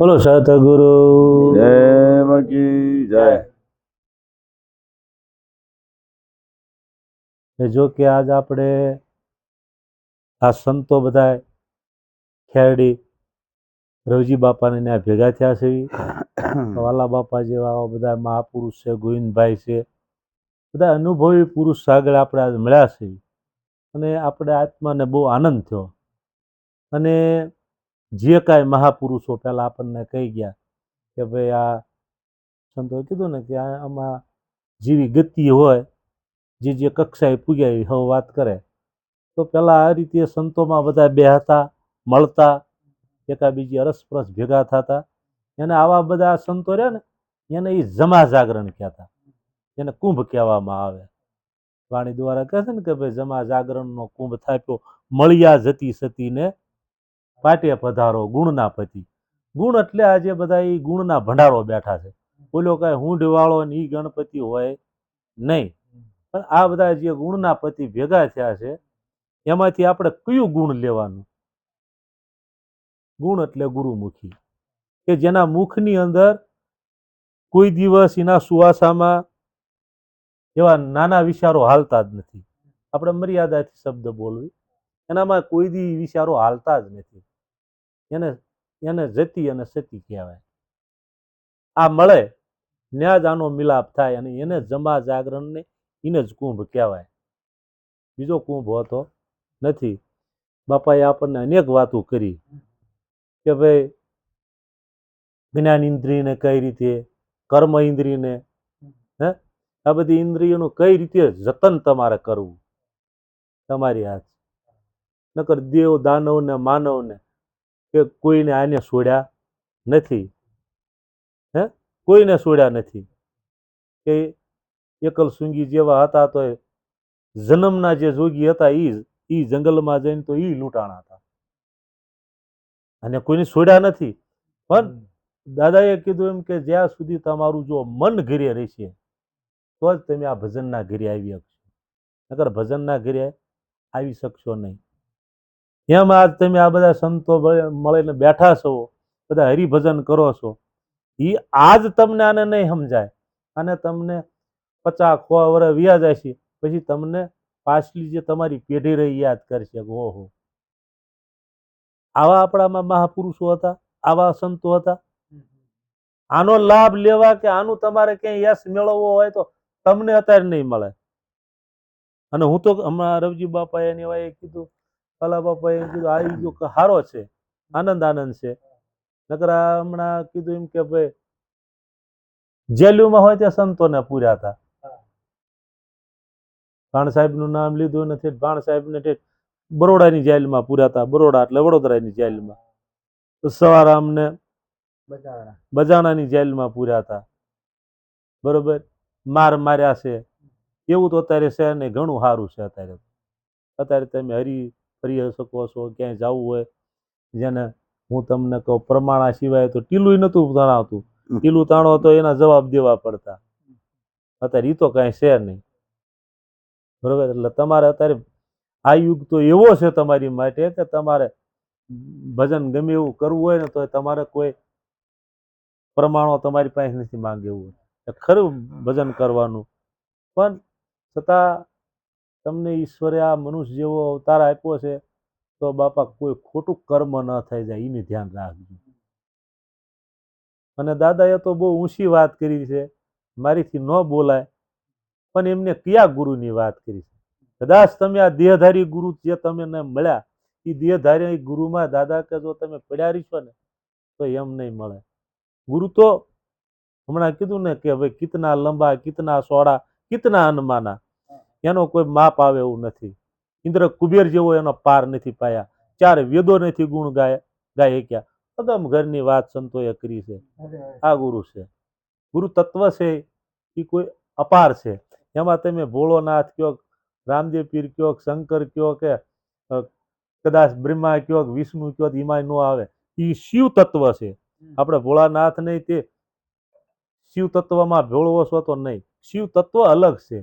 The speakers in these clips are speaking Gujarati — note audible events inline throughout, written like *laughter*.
બોલો સતગુરુ જય જો કે આજ આપણે આ સંતો બધા ખેરડી રવજી બાપાને ત્યાં ભેગા થયા છે. વાલા બાપા જેવા બધા મહાપુરુષ છે ગોવિંદભાઈ છે. બધા અનુભવી પુરુષ આગળ આપણે આજ મળ્યા છે. અને આપણે આત્માને બહુ આનંદ થયો. અને જે કાંઈ મહાપુરુષો પહેલાં આપણને કહી ગયા કે ભાઈ આ સંતોએ કીધું ને કે આમાં જેવી ગતિ હોય, જે જે કક્ષાએ પૂગ્યા એ હવે વાત કરે. તો પહેલાં આ રીતે સંતોમાં બધા બેહતા મળતા, એકાબીજી અરસપરસ ભેગા થતા. એને આવા બધા સંતો રહ્યા ને, એને એ જમા જાગરણ કહેતા. એને કુંભ કહેવામાં આવે. વાણી દ્વારા કહે છે ને કે ભાઈ જમા જાગરણનો કુંભ થાપ્યો, મળ્યા જતી સતીને પાટે પધારો, ગુણના પતિ. ગુણ એટલે આજે બધા એ ગુણના ભંડારો બેઠા છે. બોલ્યો કાંઈ હું ઢવાળો ને એ ગણપતિ હોય નહીં. પણ આ બધા જે ગુણના પતિ ભેગા થયા છે, એમાંથી આપણે કયું ગુણ લેવાનું? ગુણ એટલે ગુરુમુખી. કે જેના મુખની અંદર કોઈ દિવસ એના સુવાસામાં એવા નાના વિચારો હાલતા જ નથી. આપણે મર્યાદાથી શબ્દ બોલવી. એનામાં કોઈ દી વિચારો હાલતા જ નથી. એને એને જતી અને સતી કહેવાય. આ મળે, ન્યાજ આનો મિલાપ થાય અને એને જમા જાગરણને એને જ કુંભ કહેવાય. બીજો કુંભ હોતો નથી. બાપાએ આપણને અનેક વાતો કરી કે ભાઈ, જ્ઞાન ઇન્દ્રિયને કઈ રીતે, કર્મ ઇન્દ્રિયને, હે? આ બધી ઇન્દ્રિયોનું કઈ રીતે જતન તમારે કરવું? તમારી હાથ. નકર દેવ દાનવ ને માનવ ને કે કોઈને આને છોડ્યા નથી. હે? કોઈને છોડ્યા નથી. કે એકલ સુંગી જેવા હતા તો જન્મના જે જોગી હતા એ એ જંગલમાં જઈને તો એ લૂંટાણા હતા. અને કોઈને છોડ્યા નથી. પણ દાદાએ કીધું એમ કે જ્યાં સુધી તમારું જો મન ઘરે રહેશે તો જ તમે આ ભજનના ઘરે આવી શકશો. નકર ભજનના ઘરે આવી શકશો નહીં. એમ આજ તમે આ બધા સંતો મળીને બેઠા છો, બધા હરિભજન કરો છો એ આજ તમને આને નહીં સમજાય. અને તમને પચાસ સો વર્ષ વ્યા જાય છે, પછી તમને પાછલી જે તમારી પેઢી રહી યાદ કરશે ઓહો. આવા આપણામાં મહાપુરુષો હતા, આવા સંતો હતા. આનો લાભ લેવા કે આનું તમારે ક્યાંય યશ મેળવવો હોય તો તમને અત્યારે નહીં મળે. અને હું તો હમણાં રવજી બાપા એની વાએ કીધું કાલા એમ કીધું, આ ઈ જો હારો છે, આનંદ આનંદ છે. નકર હમણાં કીધું એમ કે ભાઈ જેલ્યુમાં હોય ત્યાં સંતોને પૂર્યા હતા. ભાણ સાહેબનું નામ લીધું નથી, ભાણ સાહેબને ઠેઠ બરોડાની જેલમાં પૂર્યા હતા, બરોડા એટલે વડોદરાની જેલમાં. તો અમને બજાણાની જેલમાં પૂર્યા હતા. બરોબર? માર માર્યા છે. એવું તો અત્યારે છે ને ઘણું સારું છે અત્યારે. અત્યારે તમે હરી ફરી શકો છો ક્યાંય જવું હોય. જેને હું તમને કહું પ્રમાણા સિવાય તો ટીલું નહોતું તણાવતું ટીલું તાણો તો એના જવાબ દેવા પડતા. અત્યારે એ તો કાંઈ છે નહીં. બરોબર? એટલે તમારે અત્યારે આ યુગ તો એવો છે તમારી માટે કે તમારે ભજન ગમે એવું કરવું હોય ને તો તમારે કોઈ પ્રમાણો તમારી પાસે નથી માંગે એવું ખરું ભજન કરવાનું. પણ છતાં તમને ઈશ્વરે આ મનુષ્ય જેવો અવતાર આપ્યો છે, તો બાપા કોઈ ખોટું કર્મ ન થઈ જાય એને ધ્યાન રાખજો. અને દાદાએ તો બહુ ઊંચી વાત કરી છે, મારીથી ન બોલાય, પણ એમને કયા ગુરુની વાત કરી છે? કદાચ તમે આ દેહધારી ગુરુ જે તમને મળ્યા એ દેહધારી ગુરુમાં દાદા કે જો તમે પડ્યા રહીશો ને, તો એમ નહીં મળે. ગુરુ તો હમણાં કીધું ને કે ભાઈ કિતના લંબા, કિતના સોડા, કિતના અનમાના એનો કોઈ માપ આવે એવું નથી. ઇન્દ્ર કુબેર જેવો એનો પાર નથી પાયા. ચાર વેદો નથી ગુણ ગાય ગાય ક્યાં અદમ ઘરની વાત સંતોએ કરી છે. આ ગુરુ છે. ગુરુ તત્વ છે. એ કોઈ અપાર છે. એમાં તમે ભોળોનાથ કયો રામદેવ પીર કયો શંકર કયો કે કદાચ બ્રહ્મા કયો વિષ્ણુ કયો એમાં ન આવે. એ શિવ તત્વ છે. આપણે ભોળાનાથ નહીં તે શિવ તત્વમાં ભોળવો છો તો નહીં. શિવ તત્વ અલગ છે.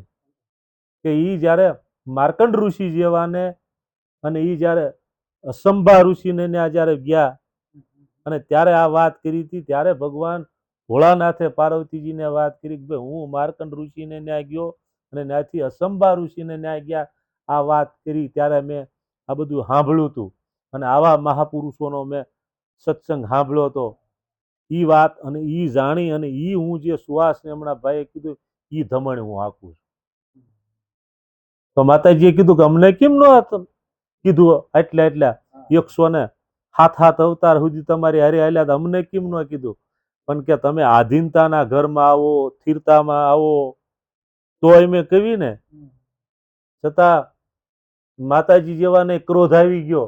કે એ જ્યારે માર્કંડ ઋષિ જેવાને અને એ જ્યારે સંભા ઋષિને ત્યાં જ્યારે ગયા અને ત્યારે આ વાત કરી હતી, ત્યારે ભગવાન ભોળાનાથે પાર્વતીજીને વાત કરી કે ભાઈ હું માર્કંડ ઋષિને ન્યાય ગયો અને ત્યાંથી અસંભા ઋષિને ન્યાય ગયા, આ વાત કરી ત્યારે મેં આ બધું સાંભળ્યું હતું. અને આવા મહાપુરુષોનો મેં સત્સંગ સાંભળ્યો હતો. એ વાત અને એ જાણી અને એ હું જે સુવાસને હમણાં ભાઈએ કીધું એ ધમણ હું આખું છું. તો માતાજીએ કીધું કે અમને કેમ ન કીધું એટલા એટલા એકસો ને હાથ હાથ અવતાર સુધી તમારી હારે હાલ્યા તો. અમને કેમ ન કીધું? પણ કે તમે આધીનતાના ઘરમાં આવો સ્થિરતામાં આવો તો એમ કવી ને છતાં માતાજી જેવાને ક્રોધ આવી ગયો.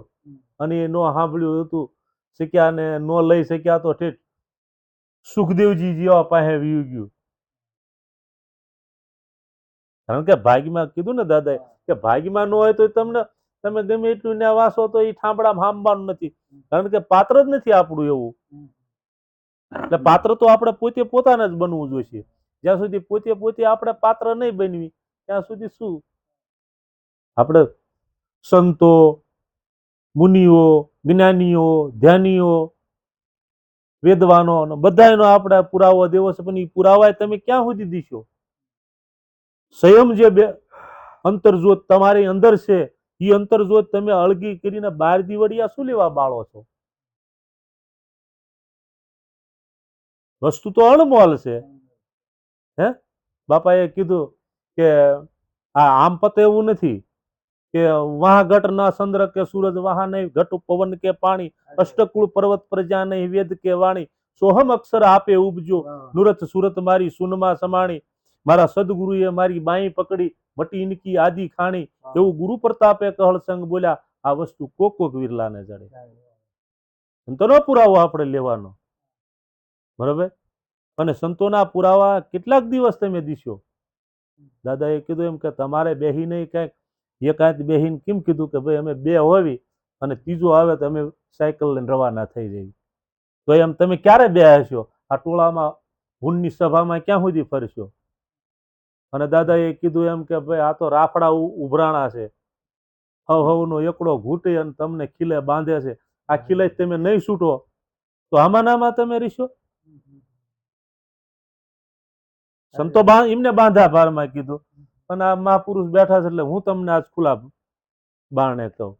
અને એ ન સાંભળ્યું હતું શક્યા ને ન લઈ શક્યા તો ઠેઠ સુખદેવજી જેવા પાસે વી ગયું. કારણ કે ભાગ્યમાં કીધું ને દાદાએ કે ભાગ્યમાં ન હોય તો તમને તમે ગમે એટલું ને વાસો તો એ ઠામડામાં હાંબવાનું નથી. કારણ કે પાત્ર જ નથી આપણું એવું. એટલે પાત્ર તો આપણે પોતે પોતાને જ બનવું જોઈશે જ્યાં સુધી પોતે પોતે આપણે પાત્ર નહીં બનવી ત્યાં સુધી શું? આપણે સંતો મુનિઓ જ્ઞાનીઓ ધ્યાનીઓ વેદવાનો બધા એનો આપણે પુરાવો દેવો છે પણ એ પુરાવા તમે ક્યાં સુધી દીશો? સંયમ જે બે અંતરજોત તમારી અંદર છે એ અંતરજોત તમે અળગી કરીને બાર દિવડિયા શું લેવા બાળો છો? વસ્તુ તો અણમોલ છે. હે? બાપાએ કીધું કે આ આમ પતે એવું નથી કે વાહ ઘટ ના ચંદ્ર કે સૂરજ વાહ નહીં ઘટ પવન કે પાણી અષ્ટકુળ પર્વત પ્રજા નહીં વેદ કે વાણી સોહમ અક્ષર આપે ઉપજો. નુરત સુરત મારી સુનમાં સમાણી મારા સદગુરુએ મારી બાઈ પકડી મટી ઇનકી આદિ ખાણી એવું ગુરુ પ્રતાપે કહળ સંગ બોલ્યા આ વસ્તુ કોક કોક વિરલાને જડે. સંતોનો પુરાવો આપણે લેવાનો. બરોબર? અને સંતોના પુરાવા કેટલાક દિવસ તમે દીશો? દાદાએ કીધું એમ કે તમારે બેહી નહીં કંઈક. એકાંત બેહીને કેમ કીધું કે ભાઈ અમે બે હોવી અને ત્રીજો આવે તો અમે સાયકલ લઈને રવાના થઈ જઈએ. તો એમ તમે ક્યારે બે હશો? આ ટોળામાં ભૂનની સભામાં ક્યાં સુધી ફરશો? અને દાદાએ કીધું એમ કે ભાઈ આ તો રાફડા ઉભરાણા છે. હવ હવનો એકડો ઘૂંટી અને તમને ખીલે બાંધે છે. આ ખીલે તમે નહીં છૂટો. તો આમાં નામાં તમે રીશો? સંતો એમને બાંધા ભારમાં કીધું. અને આ મહાપુરુષ બેઠા છે એટલે હું તમને આજ ખુલ્લા બારણે કહું.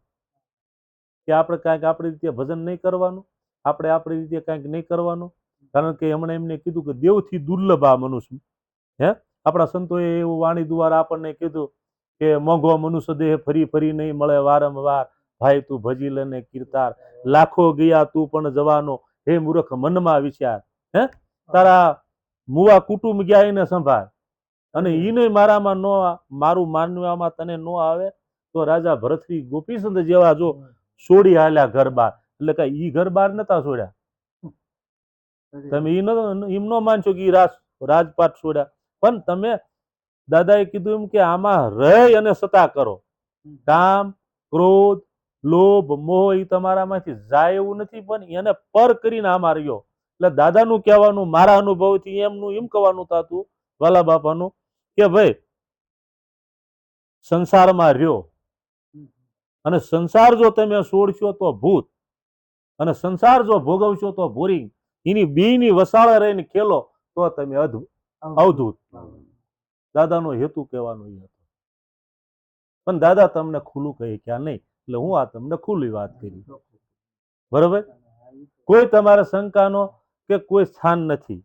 કે આપણે કાંઈક આપણી રીતે ભજન નહીં કરવાનું આપણે આપણી રીતે કાંઈક નહીં કરવાનું. કારણ કે એમણે એમને કીધું કે દેવથી દુર્લભ આ મનુષ્ય. હે? આપણા સંતોએ એવું વાણી દ્વારા આપણને કીધું કે મોંઘો મનુષ્ય દેહ ફરી ફરી નહીં મળે વારંવાર. ભાઈ તું ભજી લેને કીર્તાર. લાખો ગયા તું પણ જવાનો. હે મૂર્ખ મનમાં વિચાર. હે? તારા મુવા કુટુંબ ગયા એને સંભાળ. અને ઈને મારામાં નો મારું માનવામાં તને નો આવે તો રાજા ભરતરી ગોપીચંદ જેવા જો છોડી હાલ્યા ઘર બાર એટલે કે ઈ ઘર બાર નતા છોડ્યા તમે ઈ ન એમ નો માનશો કે રાજ રાજપાટ છોડ્યા પણ તમે દાદાએ કીધું એમ કે આમાં રહી અને સતા કરો. કામ ક્રોધ લોભ મોહ એ તમારામાંથી જાય એવું નથી પણ એને પર કરીને આમાં રહ્યો. એટલે દાદાનું કહેવાનું મારા અનુભવથી એમનું એમ કહેવાનું થતું વાલા બાપાનું કે ભાઈ સંસારમાં રહ્યો. અને સંસાર જો તમે છોડશો તો ભૂત. અને સંસાર જો ભોગવશો તો બોરિંગ એની બીની વસાળે રહીને ખેલો તો તમે અદ્ભુત અવધૂત. દાદાનો હેતુ કહેવાનો એ હતો. પણ દાદા તમને ખુલ્લું કહે ક્યાં નહીં એટલે હું આ તમને ખુલ્લી વાત કરી. બરોબર? કોઈ તમારે શંકાનો કે કોઈ સ્થાન નથી.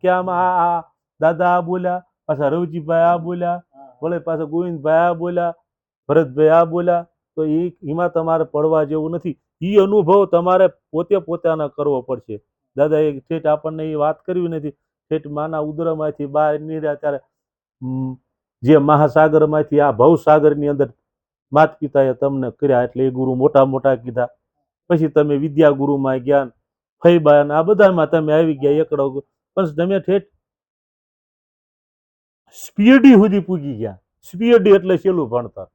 કે આમાં આ દાદા આ બોલ્યા પાછા રવજીભાઈ આ બોલ્યા વળે પાછા ગોવિંદભાઈ આ બોલ્યા ભરતભાઈ આ બોલ્યા તો એ એમાં તમારે પડવા જેવું નથી. એ અનુભવ તમારે પોતે પોતાના કરવો પડશે. દાદા એ ઠેઠ આપણને એ વાત કરવી નથી. ઠેઠ માના ઉદરમાંથી બહાર નીકળ્યા ત્યારે જે મહાસાગરમાંથી આ ભવસાગરની અંદર માત પિતાએ તમને કર્યા એટલે એ ગુરુ મોટા મોટા કીધા. પછી તમે વિદ્યા ગુરુમાં જ્ઞાન ફૈબા આ બધામાં તમે આવી ગયા એકડો પણ તમે ઠેઠ સ્પીડી સુધી પૂગી ગયા. સ્પીડી એટલે છેલ્લું ભણતર.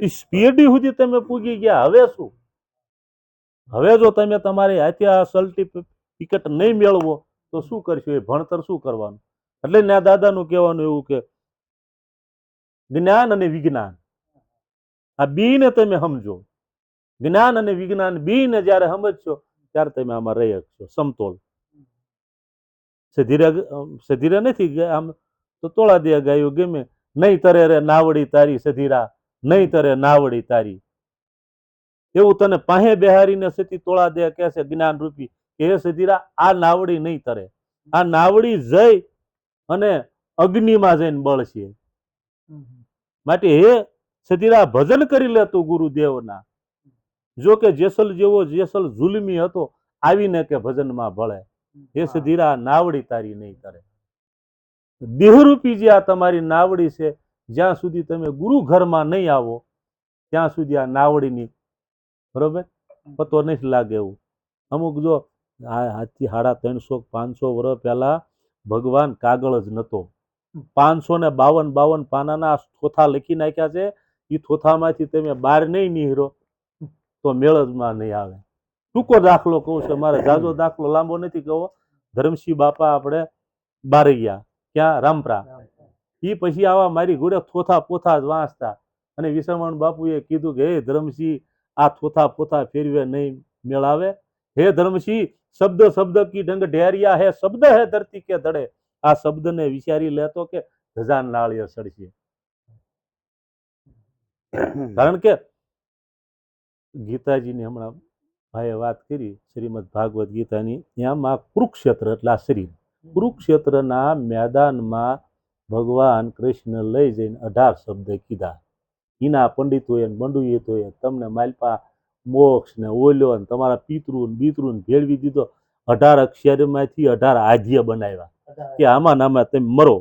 એ સ્પીડી સુધી તમે પૂગી ગયા. હવે શું? હવે જો તમે તમારી હાથે આ સલ્ટિફિકેટ નહીં મેળવો તો શું કરશું? એ ભણતર શું કરવાનું? એટલે ના દાદાનું કહેવાનું એવું કે, જ્ઞાન અને વિજ્ઞાન. આ બીને તમે સમજો. જ્ઞાન અને વિજ્ઞાન બીને જ્યારે સમજશો, ત્યારે તમે આમાં રહી શકશો. સમતોલ. સધીરા સધીરે નથી આમ? તો તોળા દે ગાયું ગમે. નહીં તરે રે નાવડી તારી સધીરા નહીં તરે નાવડી તારી. એવું તને પાહે બેહારીને સતી તોળા દે કે છે જ્ઞાન રૂપી કે હે સધીરા આ નાવડી નહીં તરે. આ નાવડી જઈ અને અગ્નિમાં જઈને બળશે માટે હે સતીરા ભજન કરી લેતું ગુરુદેવના. જો કે જેસલ જેવો જેસલ જુલમી હતો આવીને કે ભજનમાં ભળે. હે સધીરા નાવડી તારી નહીં કરે દેહરૂપી જે આ તમારી નાવડી છે. જ્યાં સુધી તમે ગુરુ ઘરમાં નહીં આવો ત્યાં સુધી આ નાવડીની બરોબર? પતો નહીં લાગે એવું. અમુક જો આ આજથી સાડા ત્રણસો પાંચસો વર્ષ પહેલા ભગવાન કાગળ જ નહોતો પાંચસો ને બાવન બાવન પાનાના થોથા લખી નાખ્યા છે. એ થોથામાંથી તમે બહાર નહીં નીહરો, તો મેળજમાં નહીં આવે. ટૂંકો દાખલો કહું છું, મારે જાજો દાખલો લાંબો નથી કહો. ધર્મસિંહ બાપા આપણે બારૈયા ક્યાં? રામપરા. એ પછી આવા મારી ઘોડે થોથા પોથા જ વાંચતા. અને વિશ્રમણ બાપુએ કીધું કે, હે ધર્મસિંહ, આ થોથા પોથા ફેરવે નહીં મેળાવે હે ધર્મસિંહ શબ્દ શબ્દ કી ઢંગ ઢેરિયા હે શબ્દ હે ધરતી કે ધડે. આ શબ્દને વિચારી લેતો કે ધજાન લાળીએ સડશે કારણ કે ગીતાજીની હમણાં ભાઈએ વાત કરી શ્રીમદ ભાગવત ગીતાની ત્યાંમાં કુરુક્ષેત્ર એટલે આ શરીર. કુરુક્ષેત્રના મેદાનમાં ભગવાન કૃષ્ણ લઈ જઈને અઢાર શબ્દ કીધા. એના પંડિતોએ ને બંડુએતોએ તમને માલપા મોક્ષ ને ઓલ્યો ને તમારા પિતૃ ને બીતૃ ને ભેળવી દીધો. અઢાર અક્ષરમાંથી અઢાર આધ્ય બનાવ્યા. કે આમાં નામાં તમે મરો.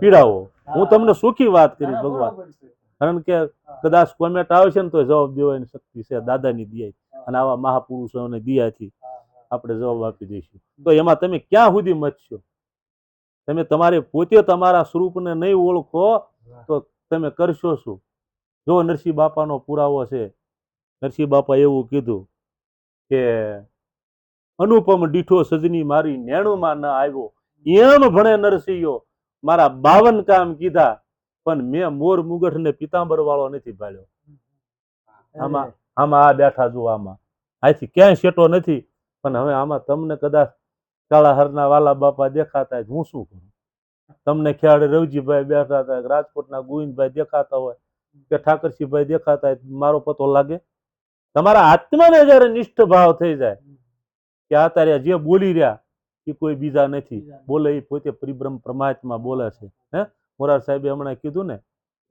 પીડાવો. હું. તમને સુખી વાત કરી ભગવાન. કારણ કે કદાચ કોમેન્ટ આવશે ને તો જવાબ દેવાની શક્તિ છે દાદાની દિયા અને આવા મહાપુરુષોને દિયાથી આપણે જવાબ આપી દઈશું. તો એમાં તમે ક્યાં સુધી મચશો તમે તમારે પોતે તમારા સ્વરૂપને નહીં ઓળખો તો તમે કરશો શું? જો નરસિંહ બાપાનો પુરાવો છે નરસિંહ બાપા એવું કીધું કે અનુપમ દીઠો સજની મારી નેણુમાં ન આવ્યો. એમ ભણે નરસિંહો મારા બાવન કામ કીધા પણ મેં મોર મુગટ ને પિતાંબર વાળો નથી ભાળ્યો. આમાં આમાં આ બેઠા જુઓ આમાં. આથી ક્યાંય શેટો નથી પણ હવે આમાં તમને કદાચ કાળા હરના વાલા બાપા દેખાતા હું શું કરું? તમને ખ્યાલ રવજીભાઈ બેઠા હતા રાજકોટના ગોવિંદભાઈ દેખાતા હોય કે ઠાકરસિંહભાઈ દેખાતા મારો પતો લાગે? તમારા આત્માને જયારે નિષ્ઠ ભાવ થઈ જાય કે આ તારે જે બોલી રહ્યા એ કોઈ બીજા નથી. બોલે એ પોતે પરિભ્રમ પરમાત્મા બોલે છે. હે? મોરાર સાહેબે હમણાં કીધું ને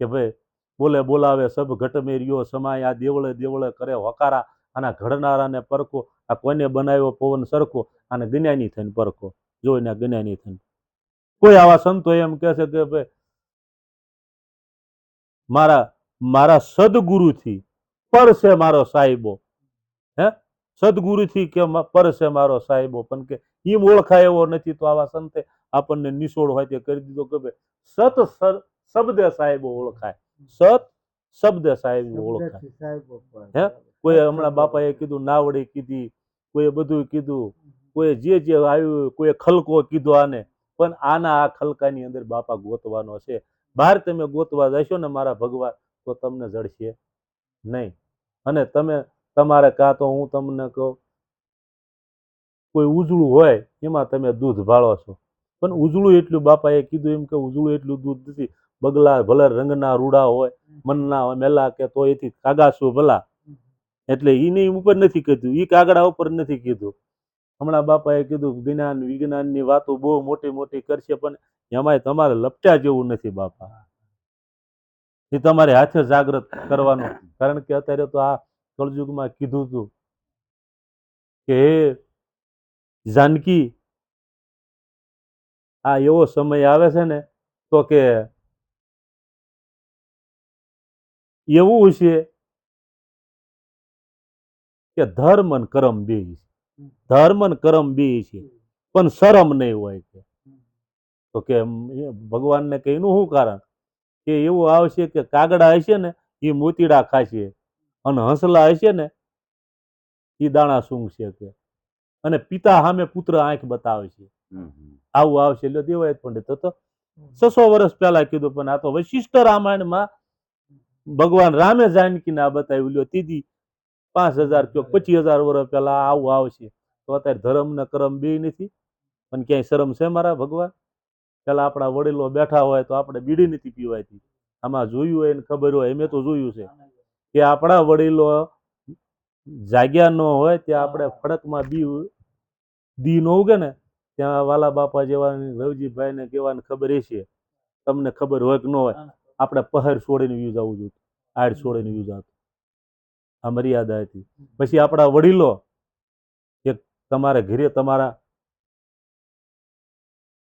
કે ભાઈ બોલે બોલાવે સબ ઘટમેરિયો સમાય આ દેવળે દેવળે કરે હકારા આના ઘડનારાને પરખો આ કોઈને બનાવ્યો પવન સરખો આને ગન્યાની થઈને પરખો. જોઈને ગન્યાની થઈને. કોઈ આવા સંતો એમ કહે છે કે ભાઈ મારા મારા સદગુરુથી પર છે મારો સાહેબો. હે? સદગુરુથી કે પર છે મારો સાહેબો. પણ કે એમ ઓળખાય એવો નથી તો આવા સંતે આપણને નિશોડ હોય તે કરી દીધો કે સત શબ્દ સાહેબો ઓળખાય. સત શબ્દ સાહેબ ઓળખાય. હે? કોઈ હમણાં બાપાએ કીધું નાવડી કીધી કોઈએ બધું કીધું કોઈ જે જે આવ્યું કોઈ ખલકો કીધો આને. પણ આના આ ખલકાની અંદર બાપા ગોતવાનો છે. બહાર તમે ગોતવા જશો ને મારા ભગવાન તો તમને જડશે. નહીં. અને તમે, તમારે કાં તો હું તમને કહું, કોઈ ઉજળું હોય, એમાં તમે દૂધ ભાળો છો. પણ ઉજળું એટલું, બાપાએ કીધું એમ કે ઉજળું એટલું દૂધ નથી. બગલા ભલે રંગના રૂડા હોય, મનના હોય, મેલા કે તો એથી કાગાસું ભલા. એટલે એની ઉપર નથી કીધું એ કાગડા ઉપર નથી કીધું. હમણાં બાપાએ કીધું જ્ઞાન વિજ્ઞાનની વાતો બહુ મોટી મોટી કરશે, પણ એમાંય તમારે લપટ્યા જેવું નથી બાપા. એ તમારે હાથે જાગૃત કરવાનું. કારણ કે અત્યારે તો આ કળયુગમાં કીધું હતું કે જાનકી, આ એવો સમય આવે છે ને, તો કે એવું છે કે ધર્મ ને કરમ બે છે. ધર્મ ને કરમ બે છે. પણ શરમ નહીં હોય છે તો કે ભગવાનને કહીનું શું કારણ? કે એવું આવશે કે કાગડા હશે ને એ મોતીડા ખાશે અને હંસલા હશે ને એ દાણા સૂંઘશે કે. અને પિતા સામે પુત્ર આંખ બતાવશે. આવું આવશે. એટલે દેવાય પંડિત તો છસો વર્ષ પહેલા કીધું પણ આ તો વશિષ્ઠ રામાયણમાં ભગવાન રામે જાનકીને આ બતાવ્યું. લ્યો તીધી પાંચ હજાર કયો પચીસ હજાર વર્ષ પહેલા આવું આવશે. તો અત્યારે ધર્મ ને કરમ બે નથી. પણ ક્યાંય શરમ છે મારા ભગવાન? પેલા આપણા વડીલો બેઠા હોય તો આપણે બીડી નથી પીવાતી આમાં જોયું હોય ને ખબર હોય મેં તો જોયું છે. કે આપણા વડીલો જાગ્યા ન હોય ત્યાં આપણે ફડકમાં બી દી ન ઉગે ને, ત્યાં વાલા બાપા જેવા રવજીભાઈ ને કેવાને ખબર હશે તમને ખબર હોય કે ન હોય, આપણે પહર છોડીને વ્યૂ જવું જોઈએ આડ છોડીને વ્યૂ આવતું આ મર્યાદા હતી. પછી આપણા વડીલો એક તમારે ઘરે તમારા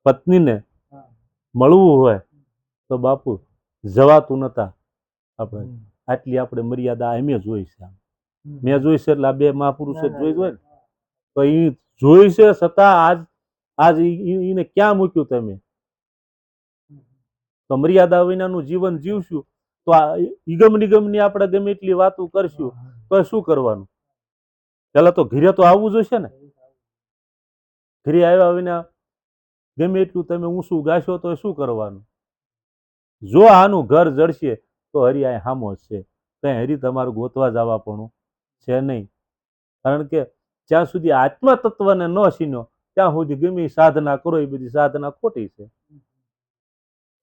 પત્નીને મળવું હોય તો બાપુ જવાતું નતા આપણે. આટલી આપણે મર્યાદા એમે જોઈ છે મેં જોઈ છે એટલે આ બે મહાપુરુષે જોઈ હોય ને? તો એ જોઈ છે છતાં આજ આજ એને ક્યાં મૂક્યું તમે? તો મર્યાદા વિનાનું જીવન જીવશું. તો આ ઈગમ નિગમની આપણે ગમે એટલી વાતો કરશું તો શું કરવાનું? પેલા તો ઘીરે તો આવવું જોઈશે ને? ઘીરે આવ્યા વિના ગમે એટલું તમે ઊંચું ગાશો તો શું કરવાનું? જો આનું ઘર જડશે, તો હરી આ હામો છે. ત્યાં હરી તમારું ગોતવા જવા પણ છે નહીં. કારણ કે જ્યાં સુધી આત્મા તત્વને ન સીન્યો ત્યાં સુધી ગમે સાધના કરો એ બધી સાધના ખોટી છે.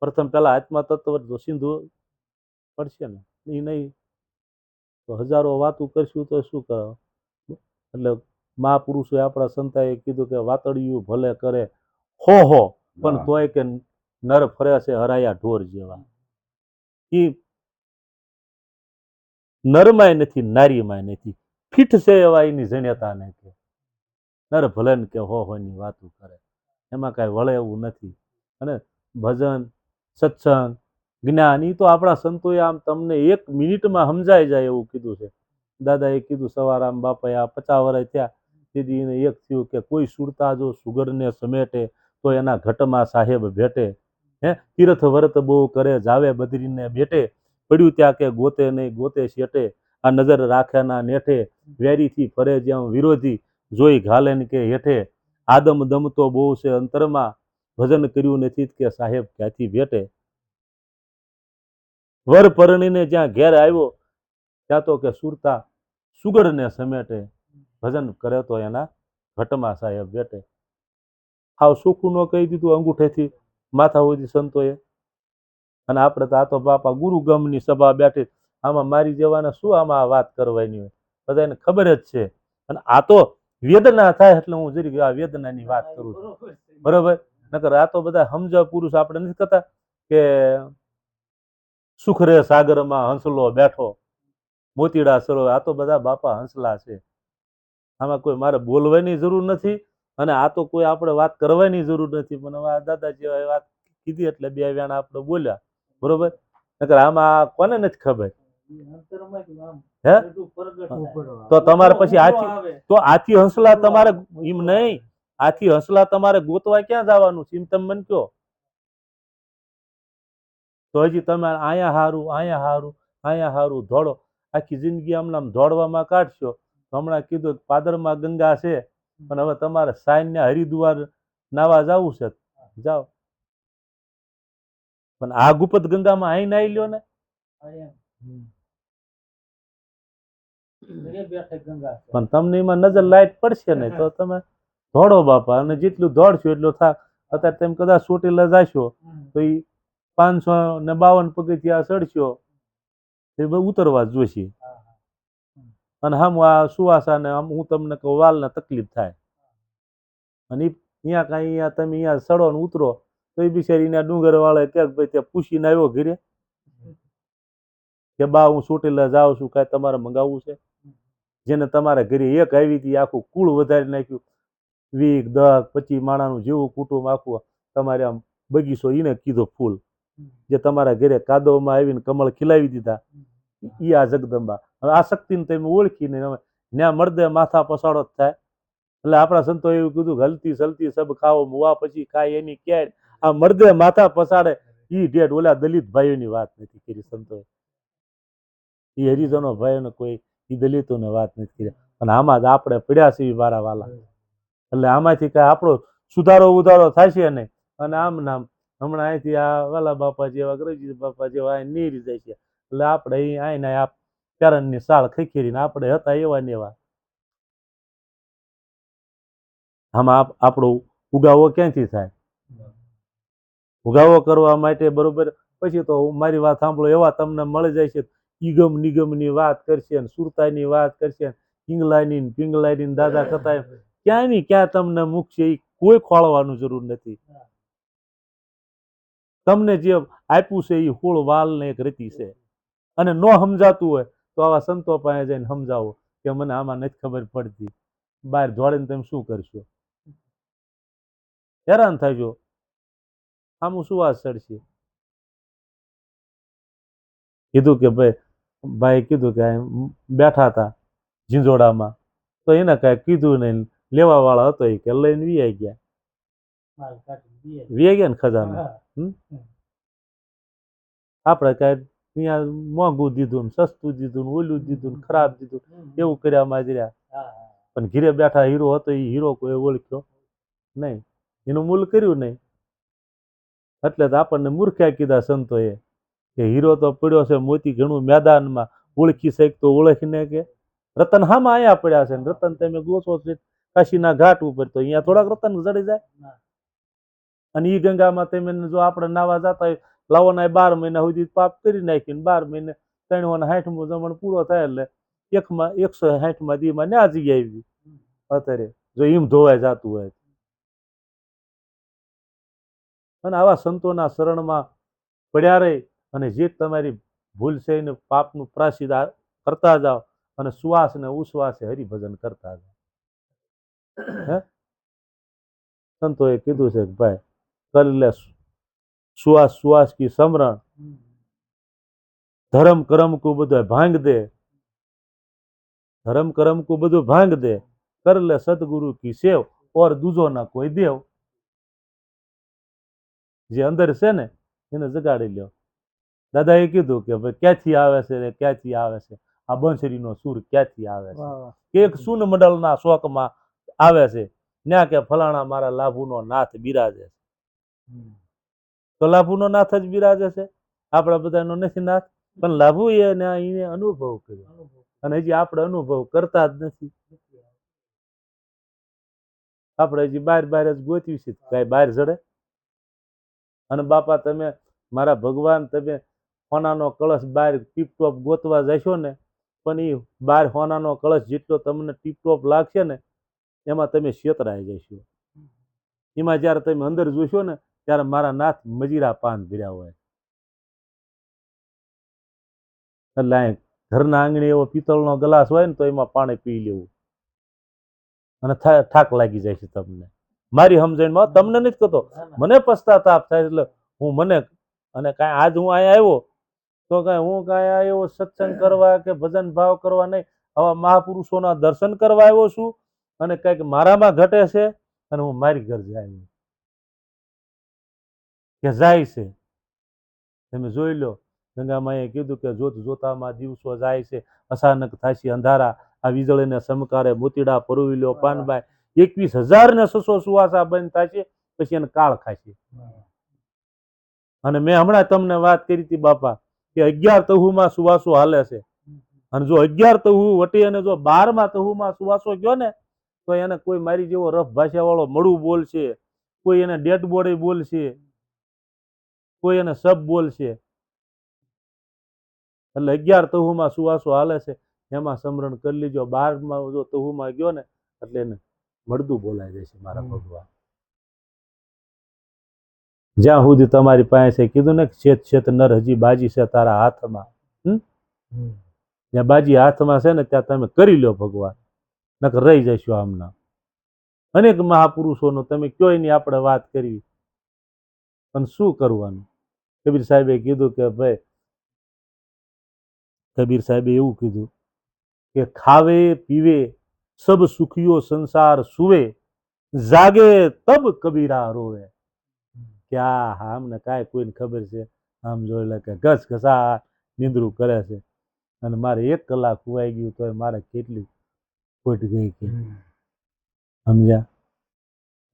પ્રથમ પેલા આત્મા તત્વ તો સિંધુ પડશે ને? એ નહીં. તો હજારો વાતું કરશું તો શું કરો? એટલે મહાપુરુષોએ આપણા સંતાએ કીધું કે વાતડિયું ભલે કરે હો હો. પણ તોય કે નર ફરે છે હરાયા ઢોર જેવા. એ નરમાય નથી નારીમાય નથી. ફીટ છે એવા એની જણ્યતા ને કે. નર ભલે કે હો હોની વાતો કરે. એમાં કાંઈ વળે એવું નથી. અને ભજન સત્સંગ જ્ઞાન એ તો આપણા સંતોએ આમ તમને એક મિનિટમાં સમજાઈ જાય એવું કીધું છે. દાદાએ કીધું સવાર આમ બાપાએ આ પચાસ વર્ષ થયા. તેથી એને એક થયું કે કોઈ સુરતા જો સુગરને સમેટે તો એના ઘટમાં સાહેબ ભેટે, હે, તીર્થ વ્રત બહુ કરે, જાવે બદરીને બેટે, પડ્યું ત્યાં કે ગોતે નહીં, ગોતે શેટે, આ નજર રાખ્યાના નેઠે, વેરીથી ફરે જ્યાં વિરોધી, જોઈ ઘાલે કે હેઠે, આદમ દમ બહુ છે અંતરમાં, ભજન કર્યું નથી કે સાહેબ ક્યાંથી ભેટે વર પરણીને જ્યાં ઘેર આવ્યો, ત્યાં તો કે સુરતા, સુગડને સમેટે, ભજન કરે તો એના ઘટમાં સાહેબ બેઠે હાવ સુખું ન કહી દીધું અંગૂઠેથી માથા સુધી સંતોએ. અને આપણે તો આ તો બાપા ગુરુ ગમની સભા બેઠી. આમાં મારી જવાના શું આમાં વાત કરવાની હોય? બધાને ખબર જ છે. અને આ તો વેદના થાય એટલે હું જરી આ વેદનાની વાત કરું છું. બરોબર? નકર આ તો બધા સમજા પુરુષ આપણે નથી કહેતા કે સુખ રે સાગરમાં હંસલો બેઠો, મોતીડા સરો. આ તો બધા બાપા હંસલા છે. આમાં કોઈ મારે બોલવાની જરૂર નથી. અને આ તો કોઈ આપણે વાત કરવાની જરૂર નથી, પણ હવે આ દાદા જેવા વાત કીધી એટલે બે વ્યાણા આપણે બોલ્યા. બરોબર? નકર આમાં કોને નથી ખબર? હે? તો તમારે પછી આથી તો આથી હસલા તમારે એમ નહીં. આથી હસલા તમારે ગોતવા ક્યાં જવાનું છે? એમ તમે મને કહો. તો હજી તમે અહીંયા હારું અહીંયા હારું અહીંયા હારું દોડો આખી જિંદગી આમ દોડવામાં કાઢશો. હમણાં કીધું પાદરમાં ગંગા છે. પણ હવે તમારે સાઈન ને હરિદ્વાર નાવા જવું છે. જાઓ. પણ આ ગુપત ગંગામાં અહીં નાઈ લ્યો ને. પણ તમને એમાં નજર લાઈટ પડશે ને તો *laughs* તમે દોડો બાપા અને જેટલું દોડશો એટલું થાક અત્યારે તમે કદાચ ચોટીલા જાશો તો એ પાંચસો ને બાવન પગથિયા ચડશો એ ઉતરવા જ જોશે. અને હમ આ સુવાસા ને આમ હું તમને કહું, વાલને તકલીફ થાય. અને અહીંયા કાંઈ અહીંયા તમે અહીંયા સડો ને ઉતરો, તો એ બિચારીના ડુંગર વાળા કે ભાઈ ત્યાં પૂછીને આવ્યો ઘરે કે, બા, હું ચોટીલા જાઉં છું, કાંઈ તમારે મંગાવવું છે? જેને તમારે ઘરે એક આવી હતી, આખું કુળ વધારી નાખ્યું. વીક દસ પચીસ માણાનું જેવું કુટુંબ આખું, તમારે આમ બગીચો એને કીધો ફૂલ. જે તમારા ઘરે કાદવમાં આવીને કમળ ખીલાવી દીધા. એ આ જગદંબા. હવે આ શક્તિને તમે ઓળખીને હવે ન્યા મળદે માથા પસાડો જ થાય. એટલે આપણા સંતો એવું કીધું હલતી સલતી સબ ખાઓ, મુવા પછી ખાય, એની ક્યાંય આ મર્દે માથા પસાડે એ ડેડ ઓલા દલિત ભાઈઓની વાત નથી કરી સંતોએ. એ હરિજનો ભાઈઓને કોઈ એ દલિતોને વાત નથી કરી. અને આમાં જ આપણે પડ્યા છીએ મારા વાલા. એટલે આમાંથી કાંઈ આપણો સુધારો ઉધારો થશે નહીં. અને આમ નામ હમણાં અહીંથી આ વાલા બાપા જેવા ગ્રજી બાપા જેવા અહીં નીરી જાય છે. એટલે આપણે અહીં આઈને આપ પ્યારણની સાળ ખીખીરીને આપણે હતા એવા ને એવા. આમાં આપ- આપણો ઉગાવો ક્યાંથી થાય? ઉગાવો કરવા માટે બરોબર. પછી તો મારી વાત સાંભળો, એવા તમને મળી જાય છે. ઈગમ નિગમની વાત કરશે ને, સુરતાની વાત કરશે ને, પિંગલાની પિંગલાની દાદા કથા ક્યાંની ક્યાં તમને મૂકશે એ કોઈ ખોળવાનું જરૂર નથી. તમને જે આપ્યું છે એ હોળ વાલ ને એક રીતિ છે. અને ન સમજાતું હોય તો આવા સંતો પાસે જઈને સમજાવો કે મને આમાં નથી ખબર પડતી. બહાર ધોળીને તમે શું કરશો? હેરાન થજો. આમ શું વાત ચડશે કીધું કે ભાઈ ભાઈ કીધું કે બેઠા હતા ઝીંઝોડામાં. તો એને કાંઈ કીધું નહીં. લેવા વાળા હતો એ કે લઈને વી ગયા. વી ગયા. ને ખજાના આપણે કાંઈ અહીંયા મોંઘું દીધું ને સસ્તું દીધું ને ઓલું દીધું ને ખરાબ દીધું. એવું કર્યા માજર્યા પણ ઘીરે બેઠા હીરો હતો એ હીરો કોઈ ઓળખ્યો નહીં. એનું મૂલ કર્યું નહીં. એટલે તો આપણને મૂર્ખ્યા કીધા સંતોએ કે હીરો તો પડ્યો છે મોતી ઘણું મેદાનમાં. ઓળખી શકતો ઓળખીને કે? રતન હામાં આયા પડ્યા છે ને રતન તમે ગોસો છે કાશીના ઘાટ ઉપર તો અહીંયા થોડાક રતન જડી જાય. અને ઈ ગંગામાં તમે જો આપણે નાવા જતા હોય લાવવાના બાર મહિના સુધી પાપ કરી નાખીને બાર મહિને ત્રણ સાઠમું જમણ પૂરો થાય એટલે એકમાં એકસો સાઠમાં દીમાં ન્યા જગ્યાએ આવી અત્યારે જો એમ ધોવાઈ જતું હોય અને આવા સંતોના શરણમાં પડ્યા રહી અને જે તમારી ભૂલ છે એને પાપનું પ્રાસિદ આ- કરતા જાઓ અને સુવાસ ને ઉશ્વાસે હરિભજન કરતા જાઓ. હે? સંતોએ કીધું છે ભાઈ કરી લે સુવાસ સુવાસ કી સમરણ. ધર્મ કરમ કો બધું ભાંગ દે. ધર્મ કરમ કો બધું ભાંગ દે. કર લે સદગુરુ કી સેવ ઓર દૂજો ના કોઈ દેવ. જે અંદર છે ને એને જગાડી લ્યો. દાદાએ કીધું કે ભાઈ ક્યાંથી આવે છે ને ક્યાંથી આવે છે? આ બંસરીનો સૂર ક્યાંથી આવે છે? એક સુન મંડળના શોકમાં આવે છે. ન્યા કે ફલાણા મારા લાભુનો નાથ બિરાજે છે. તો લાભુનો નાથ જ બિરાજે છે. આપણા બધાનો નથી નાથ, પણ લાભુ એને અનુભવ કર્યો. અને હજી આપણે અનુભવ કરતા જ નથી. આપણે હજી બહાર બહાર જ ગોતવી છે, કાંઈ બહાર જડે. અને બાપા, તમે મારા ભગવાન, તમે હોનાનો કળશ બહાર ટીપટોપ ગોતવા જશો ને, પણ એ બાર હોનાનો કળશ જેટલો તમને ટીપટોપ લાગશે ને, એમાં તમે છેતરાઈ જશો. એમાં જ્યારે તમે અંદર જોશો ને ત્યારે મારા નાથ મજીરા પાન ભર્યા હોય. એટલે ઘરના આંગણે એવો પિત્તળનો ગ્લાસ હોય ને તો એમાં પાણી પી લેવું. અને થાક લાગી જાય છે તમને. મારી સમજણમાં તમને નથી કહેતો. મને પશ્ચાતાપ થાય એટલે હું મને અને કાંઈ આજ હું અહીંયા આવ્યો તો કાંઈ હું કાંઈ આવ્યો સત્સંગ કરવા કે ભજન ભાવ કરવા નહીં. આવા મહાપુરુષોના દર્શન કરવા આવ્યો છું અને કંઈક મારામાં ઘટે છે અને હું મારી ઘર જાય. કે જાય છે. તમે જોઈ લો ગંગામાએ કીધું કે જોત જોતામાં દિવસો જાય છે. અચાનક થાશે અંધારા આ વીજળીને સમકારે મોતીડા પરોવી લ્યો પાનબાઈ. એકવીસ હજાર ને સસો સુવાસા બંધ થશે પછી એને કાળ ખાશે. અને મેં હમણાં તમને વાત કરી હતી બાપા કે અગિયાર તહુમાં સુવાસો હાલે છે. અને જો અગિયાર તહુ વટી અને જો બારમાં તહુમાં સુવાસો ગયો ને તો એને કોઈ મારી જેવો રફ ભાષાવાળો મળું બોલશે કોઈ એને ડેડ બોડી બોલશે કોઈ એને સબ બોલશે. એટલે અગિયાર તહુમાં સુવાસો હાલે છે એમાં સમરણ કરી લીજો. બારમાં જો તહુમાં ગયો ને એટલે એને મળદું બોલાઈ જશે મારા ભગવાન. જ્યાં સુધી તમારી પાસે કીધું ને છેત શેત નર હજી બાજી છે તારા હાથમાં જ્યાં બાજી હાથમાં છે ને ત્યાં તમે કરી લો ભગવાન. નકર રહી જશો આમના. અનેક મહાપુરુષોનો તમે કયો એની આપણે વાત કરવી. પણ શું કરવાનું? કબીર સાહેબે કીધું કે ભાઈ કબીર સાહેબે એવું કીધું કે ખાવે પીવે સબ સુખીઓ સંસાર સુવે જાગે તબ કબીરા રોવે. કે આ હા અમને કાંઈ કોઈને ખબર છે? આમ જોઈ લે કે ઘસ ઘસા નિંદરું કરે છે. અને મારે એક કલાક ખુવાઈ ગયું તો મારે કેટલી ખોટ ગઈ કે. સમજ્યા?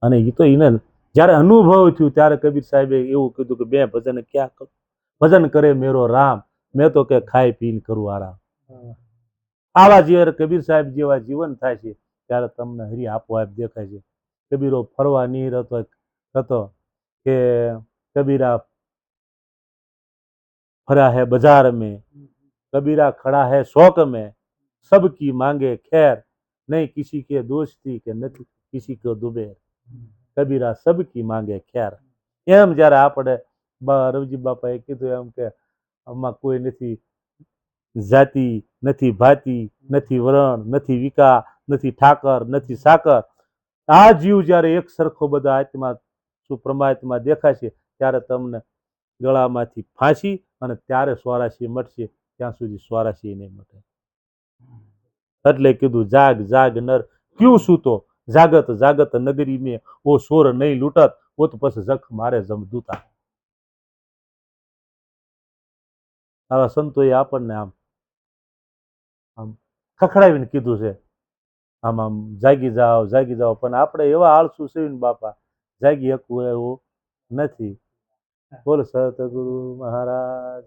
અને એ તો એને જ્યારે અનુભવ થયું ત્યારે કબીર સાહેબે એવું કીધું કે બે ભજન ક્યાં કરું ભજન કરે મેરો રામ મેં તો કે ખાઈ પીને કરું આરામ આવા જ્યારે કબીર સાહેબ જેવા જીવન થાય છે ત્યારે તમને હરી આપોઆપ દેખાય છે કબીરો ફરવા નહીં હતો હતો કે કબીરા ફરા है बाजार में कबीरा खड़ा है शौक में सबकी मांगे खैर नहीं किसी के दोस्ती के નથી किसी को दुबेर કબીરા સબકી માંગે ખ્યાર. એમ જ્યારે આપણે રવજી બાપાએ કીધું એમ કે આમાં કોઈ નથી જાતિ, નથી ભાતિ, નથી વરણ, નથી વિકા, નથી ઠાકર, નથી સાકર. આ જીવ જ્યારે એક સરખો બધા આત્મા સુપ્રમાત્મા દેખાશે ત્યારે તમને ગળામાંથી ફાંસી અને ત્યારે સ્વરાશી મટશે, ત્યાં સુધી સ્વરાશી નહીં મટે. એટલે કીધું, જાગ જાગ નર, ક્યુ સૂતો? જાગત જાગત નગરી મેં. ઓ સોર નહીં લૂંટત. ઓત પછ જખ મારે જમદૂતા. આવા સંતોએ આપણને આમ આમ ખખડાવીને કીધું છે. આમ આમ જાગી જાઓ જાગી જાઓ. પણ આપણે એવા આળસુ છે બાપા, જાગી શકવું એવું નથી. બોલ સતગુરુ મહારાજ.